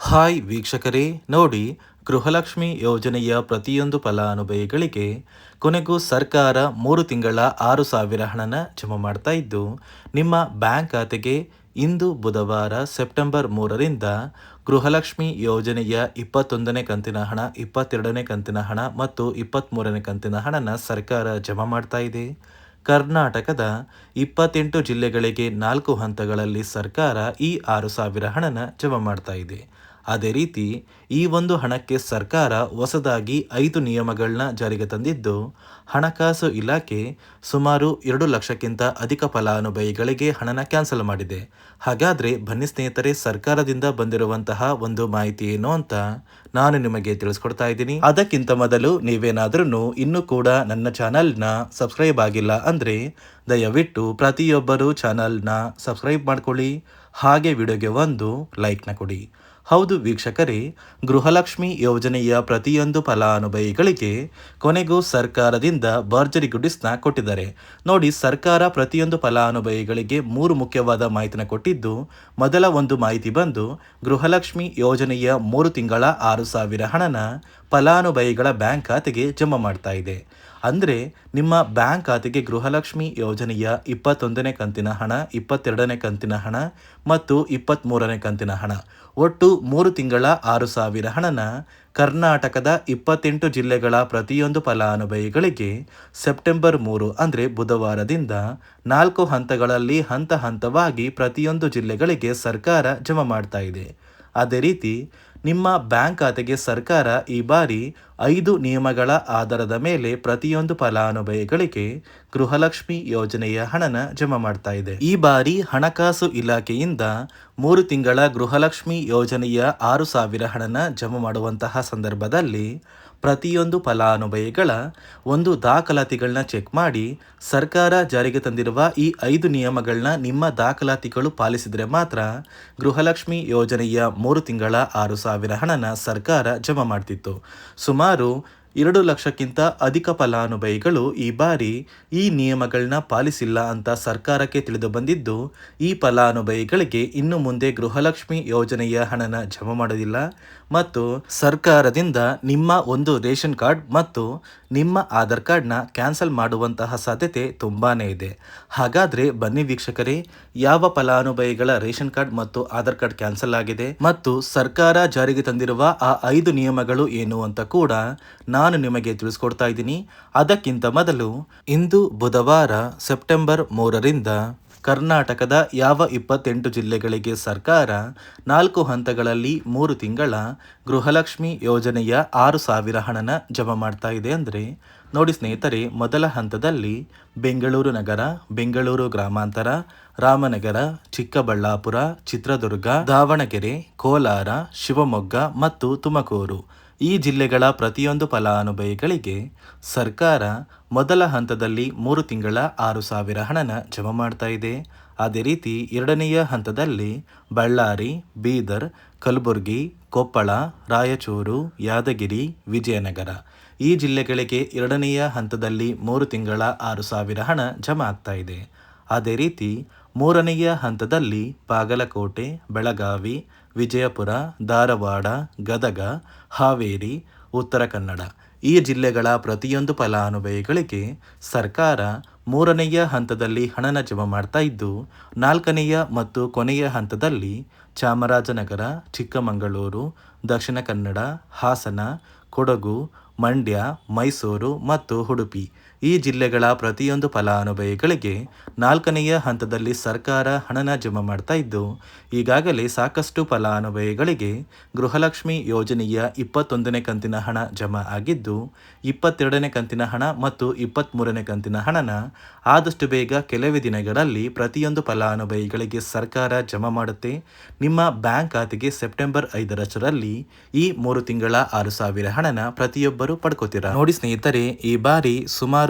Hi ವೀಕ್ಷಕರೇ, ನೋಡಿ ಗೃಹಲಕ್ಷ್ಮಿ ಯೋಜನೆಯ ಪ್ರತಿಯೊಂದು ಫಲಾನುಭವಿಗಳಿಗೆ ಕೊನೆಗೂ ಸರ್ಕಾರ ಮೂರು ತಿಂಗಳ ಆರು ಸಾವಿರ ಹಣನ ಜಮಾ ಮಾಡ್ತಾ ಇದ್ದು, ನಿಮ್ಮ ಬ್ಯಾಂಕ್ ಖಾತೆಗೆ ಇಂದು ಬುಧವಾರ ಸೆಪ್ಟೆಂಬರ್ ಮೂರರಿಂದ ಗೃಹಲಕ್ಷ್ಮಿ ಯೋಜನೆಯ ಇಪ್ಪತ್ತೊಂದನೇ ಕಂತಿನ ಹಣ, ಇಪ್ಪತ್ತೆರಡನೇ ಕಂತಿನ ಹಣ ಮತ್ತು ಇಪ್ಪತ್ತ್ಮೂರನೇ ಕಂತಿನ ಹಣನ ಸರ್ಕಾರ ಜಮಾ ಮಾಡ್ತಾ ಇದೆ. ಕರ್ನಾಟಕದ ಇಪ್ಪತ್ತೆಂಟು ಜಿಲ್ಲೆಗಳಿಗೆ ನಾಲ್ಕು ಹಂತಗಳಲ್ಲಿ ಸರ್ಕಾರ ಈ ಆರು ಸಾವಿರ ಹಣನ ಜಮಾ ಮಾಡ್ತಾ ಇದೆ. ಅದೇ ರೀತಿ ಈ ಒಂದು ಹಣಕ್ಕೆ ಸರ್ಕಾರ ಹೊಸದಾಗಿ ಐದು ನಿಯಮಗಳನ್ನ ಜಾರಿಗೆ ತಂದಿದ್ದು, ಹಣಕಾಸು ಇಲಾಖೆ ಸುಮಾರು ಎರಡು ಲಕ್ಷಕ್ಕಿಂತ ಅಧಿಕ ಫಲಾನುಭವಿಗಳಿಗೆ ಹಣನ ಕ್ಯಾನ್ಸಲ್ ಮಾಡಿದೆ. ಹಾಗಾದರೆ ಬನ್ನಿ ಸ್ನೇಹಿತರೆ, ಸರ್ಕಾರದಿಂದ ಬಂದಿರುವಂತಹ ಒಂದು ಮಾಹಿತಿ ಏನು ಅಂತ ನಾನು ನಿಮಗೆ ತಿಳಿಸ್ಕೊಡ್ತಾ ಇದ್ದೀನಿ. ಅದಕ್ಕಿಂತ ಮೊದಲು ನೀವೇನಾದ್ರೂ ಇನ್ನೂ ಕೂಡ ನನ್ನ ಚಾನಲ್ನ ಸಬ್ಸ್ಕ್ರೈಬ್ ಆಗಿಲ್ಲ ಅಂದರೆ ದಯವಿಟ್ಟು ಪ್ರತಿಯೊಬ್ಬರು ಚಾನಲ್ನ ಸಬ್ಸ್ಕ್ರೈಬ್ ಮಾಡ್ಕೊಳ್ಳಿ. ಹಾಗೆ ವಿಡಿಯೋಗೆ ಒಂದು ಲೈಕ್ನ ಕೊಡಿ. ಹೌದು ವೀಕ್ಷಕರೇ, ಗೃಹಲಕ್ಷ್ಮಿ ಯೋಜನೆಯ ಪ್ರತಿಯೊಂದು ಫಲಾನುಭವಿಗಳಿಗೆ ಕೊನೆಗೂ ಸರ್ಕಾರದಿಂದ ಭರ್ಜರಿ ಗುಡಿಸ್ನ ಕೊಟ್ಟಿದ್ದಾರೆ. ನೋಡಿ, ಸರ್ಕಾರ ಪ್ರತಿಯೊಂದು ಫಲಾನುಭವಿಗಳಿಗೆ ಮೂರು ಮುಖ್ಯವಾದ ಮಾಹಿತಿನ ಕೊಟ್ಟಿದ್ದು, ಮೊದಲ ಒಂದು ಮಾಹಿತಿ ಬಂದು ಗೃಹಲಕ್ಷ್ಮಿ ಯೋಜನೆಯ ಮೂರು ತಿಂಗಳ ಆರು ಸಾವಿರ ಹಣನ ಫಲಾನುಭವಿಗಳ ಬ್ಯಾಂಕ್ ಖಾತೆಗೆ ಜಮಾ ಮಾಡ್ತಾ ಇದೆ. ಅಂದರೆ ನಿಮ್ಮ ಬ್ಯಾಂಕ್ ಖಾತೆಗೆ ಗೃಹಲಕ್ಷ್ಮಿ ಯೋಜನೆಯ ಇಪ್ಪತ್ತೊಂದನೇ ಕಂತಿನ ಹಣ, ಇಪ್ಪತ್ತೆರಡನೇ ಕಂತಿನ ಹಣ ಮತ್ತು ಇಪ್ಪತ್ತ್ಮೂರನೇ ಕಂತಿನ ಹಣ. ಒಟ್ಟು ಮೂರು ತಿಂಗಳ ಆರು ಸಾವಿರ ಹಣನ ಕರ್ನಾಟಕದ ಇಪ್ಪತ್ತೆಂಟು ಜಿಲ್ಲೆಗಳ ಪ್ರತಿಯೊಂದು ಫಲಾನುಭವಿಗಳಿಗೆ ಸೆಪ್ಟೆಂಬರ್ ಮೂರು ಅಂದರೆ ಬುಧವಾರದಿಂದ ನಾಲ್ಕು ಹಂತಗಳಲ್ಲಿ ಹಂತ ಹಂತವಾಗಿ ಪ್ರತಿಯೊಂದು ಜಿಲ್ಲೆಗಳಿಗೆ ಸರ್ಕಾರ ಜಮಾ ಮಾಡ್ತಾ ಇದೆ. ಅದೇ ರೀತಿ ನಿಮ್ಮ ಬ್ಯಾಂಕ್ ಖಾತೆಗೆ ಸರ್ಕಾರ ಈ ಬಾರಿ ಐದು ನಿಯಮಗಳ ಆಧಾರದ ಮೇಲೆ ಪ್ರತಿಯೊಂದು ಫಲಾನುಭವಿಗಳಿಗೆ ಗೃಹಲಕ್ಷ್ಮಿ ಯೋಜನೆಯ ಹಣನ ಜಮಾ ಮಾಡ್ತಾ ಇದೆ. ಈ ಬಾರಿ ಹಣಕಾಸು ಇಲಾಖೆಯಿಂದ ಮೂರು ತಿಂಗಳ ಗೃಹಲಕ್ಷ್ಮಿ ಯೋಜನೆಯ ಆರು ಸಾವಿರ ಹಣನ ಜಮಾ ಮಾಡುವಂತಹ ಸಂದರ್ಭದಲ್ಲಿ ಪ್ರತಿಯೊಂದು ಫಲಾನುಭವಿಗಳ ಒಂದು ದಾಖಲಾತಿಗಳನ್ನ ಚೆಕ್ ಮಾಡಿ ಸರ್ಕಾರ ಜಾರಿಗೆ ತಂದಿರುವ ಈ ಐದು ನಿಯಮಗಳನ್ನ ನಿಮ್ಮ ದಾಖಲಾತಿಗಳು ಪಾಲಿಸಿದರೆ ಮಾತ್ರ ಗೃಹಲಕ್ಷ್ಮಿ ಯೋಜನೆಯ ಮೂರು ತಿಂಗಳ ಆರು ಸಾವಿರ ಹಣನ ಸರ್ಕಾರ ಜಮಾ ಮಾಡ್ತಿತ್ತು. ಸುಮಾರು ಎರಡು ಲಕ್ಷಕ್ಕಿಂತ ಅಧಿಕ ಫಲಾನುಭವಿಗಳು ಈ ಬಾರಿ ಈ ನಿಯಮಗಳನ್ನ ಪಾಲಿಸಿಲ್ಲ ಅಂತ ಸರ್ಕಾರಕ್ಕೆ ತಿಳಿದು ಬಂದಿದ್ದು, ಈ ಫಲಾನುಭವಿಗಳಿಗೆ ಇನ್ನು ಮುಂದೆ ಗೃಹಲಕ್ಷ್ಮಿ ಯೋಜನೆಯ ಹಣನ ಜಮಾ ಮಾಡೋದಿಲ್ಲ ಮತ್ತು ಸರ್ಕಾರದಿಂದ ನಿಮ್ಮ ಒಂದು ರೇಷನ್ ಕಾರ್ಡ್ ಮತ್ತು ನಿಮ್ಮ ಆಧಾರ್ ಕಾರ್ಡ್ನ ಕ್ಯಾನ್ಸಲ್ ಮಾಡುವಂತಹ ಸಾಧ್ಯತೆ ತುಂಬಾನೇ ಇದೆ. ಹಾಗಾದ್ರೆ ಬನ್ನಿ ವೀಕ್ಷಕರೇ, ಯಾವ ಫಲಾನುಭವಿಗಳ ರೇಷನ್ ಕಾರ್ಡ್ ಮತ್ತು ಆಧಾರ್ ಕಾರ್ಡ್ ಕ್ಯಾನ್ಸಲ್ ಆಗಿದೆ ಮತ್ತು ಸರ್ಕಾರ ಜಾರಿಗೆ ತಂದಿರುವ ಆ ಐದು ನಿಯಮಗಳು ಏನು ಅಂತ ಕೂಡ ನಾನು ನಿಮಗೆ ತಿಳಿಸ್ಕೊಡ್ತಾ ಇದ್ದೀನಿ. ಅದಕ್ಕಿಂತ ಮೊದಲು, ಇಂದು ಬುಧವಾರ, ಸೆಪ್ಟೆಂಬರ್ ಮೂರರಿಂದ ಕರ್ನಾಟಕದ ಯಾವ ಇಪ್ಪತ್ತೆಂಟು ಜಿಲ್ಲೆಗಳಿಗೆ ಸರ್ಕಾರ ನಾಲ್ಕು ಹಂತಗಳಲ್ಲಿ ಮೂರು ತಿಂಗಳ ಗೃಹಲಕ್ಷ್ಮಿ ಯೋಜನೆಯ ಆರು ಸಾವಿರ ಹಣನ ಜಮಾ ಮಾಡ್ತಾ ಇದೆ ಅಂದರೆ, ನೋಡಿ ಸ್ನೇಹಿತರೆ, ಮೊದಲ ಹಂತದಲ್ಲಿ ಬೆಂಗಳೂರು ನಗರ, ಬೆಂಗಳೂರು ಗ್ರಾಮಾಂತರ, ರಾಮನಗರ, ಚಿಕ್ಕಬಳ್ಳಾಪುರ, ಚಿತ್ರದುರ್ಗ, ದಾವಣಗೆರೆ, ಕೋಲಾರ, ಶಿವಮೊಗ್ಗ ಮತ್ತು ತುಮಕೂರು. ಈ ಜಿಲ್ಲೆಗಳ ಪ್ರತಿಯೊಂದು ಫಲಾನುಭವಿಗಳಿಗೆ ಸರ್ಕಾರ ಮೊದಲ ಹಂತದಲ್ಲಿ ಮೂರು ತಿಂಗಳ ಆರು ಸಾವಿರ ಹಣನ ಜಮಾ ಮಾಡ್ತಾ ಇದೆ. ಅದೇ ರೀತಿ ಎರಡನೆಯ ಹಂತದಲ್ಲಿ ಬಳ್ಳಾರಿ, ಬೀದರ್, ಕಲಬುರಗಿ, ಕೊಪ್ಪಳ, ರಾಯಚೂರು, ಯಾದಗಿರಿ, ವಿಜಯನಗರ. ಈ ಜಿಲ್ಲೆಗಳಿಗೆ ಎರಡನೆಯ ಹಂತದಲ್ಲಿ ಮೂರು ತಿಂಗಳ ಆರು ಸಾವಿರ ಹಣ ಜಮಾ ಆಗ್ತಾ ಇದೆ. ಅದೇ ರೀತಿ ಮೂರನೆಯ ಹಂತದಲ್ಲಿ ಬಾಗಲಕೋಟೆ, ಬೆಳಗಾವಿ, ವಿಜಯಪುರ, ಧಾರವಾಡ, ಗದಗ, ಹಾವೇರಿ, ಉತ್ತರ ಕನ್ನಡ. ಈ ಜಿಲ್ಲೆಗಳ ಪ್ರತಿಯೊಂದು ಫಲಾನುಭವಿಗಳಿಗೆ ಸರ್ಕಾರ ಮೂರನೆಯ ಹಂತದಲ್ಲಿ ಹಣನ ಜಮಾ ಮಾಡ್ತಾ ಇದ್ದು, ನಾಲ್ಕನೆಯ ಮತ್ತು ಕೊನೆಯ ಹಂತದಲ್ಲಿ ಚಾಮರಾಜನಗರ, ಚಿಕ್ಕಮಗಳೂರು, ದಕ್ಷಿಣ ಕನ್ನಡ, ಹಾಸನ, ಕೊಡಗು, ಮಂಡ್ಯ, ಮೈಸೂರು ಮತ್ತು ಉಡುಪಿ. ಈ ಜಿಲ್ಲೆಗಳ ಪ್ರತಿಯೊಂದು ಫಲಾನುಭವಿಗಳಿಗೆ ನಾಲ್ಕನೆಯ ಹಂತದಲ್ಲಿ ಸರ್ಕಾರ ಹಣನ ಜಮಾ ಮಾಡ್ತಾ ಇದ್ದು, ಈಗಾಗಲೇ ಸಾಕಷ್ಟು ಫಲಾನುಭವಿಗಳಿಗೆ ಗೃಹಲಕ್ಷ್ಮಿ ಯೋಜನೆಯ ಇಪ್ಪತ್ತೊಂದನೇ ಕಂತಿನ ಹಣ ಜಮಾ ಆಗಿದ್ದು, ಇಪ್ಪತ್ತೆರಡನೇ ಕಂತಿನ ಹಣ ಮತ್ತು ಇಪ್ಪತ್ತ್ಮೂರನೇ ಕಂತಿನ ಹಣನ ಆದಷ್ಟು ಬೇಗ ಕೆಲವೇ ದಿನಗಳಲ್ಲಿ ಪ್ರತಿಯೊಂದು ಫಲಾನುಭವಿಗಳಿಗೆ ಸರ್ಕಾರ ಜಮಾ ಮಾಡುತ್ತೆ. ನಿಮ್ಮ ಬ್ಯಾಂಕ್ ಖಾತೆಗೆ ಸೆಪ್ಟೆಂಬರ್ ಐದರಷ್ಟರಲ್ಲಿ ಈ ಮೂರು ತಿಂಗಳ ಆರು ಸಾವಿರ ಹಣನ ಪ್ರತಿಯೊಬ್ಬರು ಪಡ್ಕೋತೀರಾ? ನೋಡಿ ಸ್ನೇಹಿತರೆ, ಈ ಬಾರಿ ಸುಮಾರು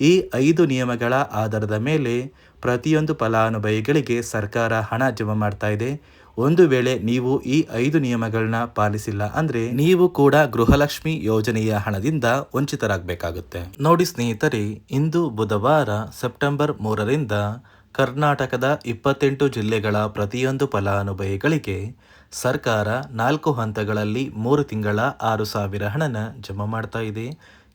ಈ ಐದು ನಿಯಮಗಳ ಆಧಾರದ ಮೇಲೆ ಪ್ರತಿಯೊಂದು ಫಲಾನುಭವಿಗಳಿಗೆ ಸರ್ಕಾರ ಹಣ ಜಮಾ ಮಾಡ್ತಾ ಇದೆ. ಒಂದು ವೇಳೆ ನೀವು ಈ ಐದು ನಿಯಮಗಳನ್ನ ಪಾಲಿಸಿಲ್ಲ ಅಂದ್ರೆ ನೀವು ಕೂಡ ಗೃಹಲಕ್ಷ್ಮಿ ಯೋಜನೆಯ ಹಣದಿಂದ ವಂಚಿತರಾಗಬೇಕಾಗುತ್ತೆ. ನೋಡಿ ಸ್ನೇಹಿತರೆ, ಇಂದು ಬುಧವಾರ ಸೆಪ್ಟೆಂಬರ್ ಮೂರರಿಂದ ಕರ್ನಾಟಕದ ಇಪ್ಪತ್ತೆಂಟು ಜಿಲ್ಲೆಗಳ ಪ್ರತಿಯೊಂದು ಫಲಾನುಭವಿಗಳಿಗೆ ಸರ್ಕಾರ ನಾಲ್ಕು ಹಂತಗಳಲ್ಲಿ ಮೂರು ತಿಂಗಳ ಆರು ಸಾವಿರ ಹಣನ ಜಮಾ ಮಾಡ್ತಾ ಇದೆ.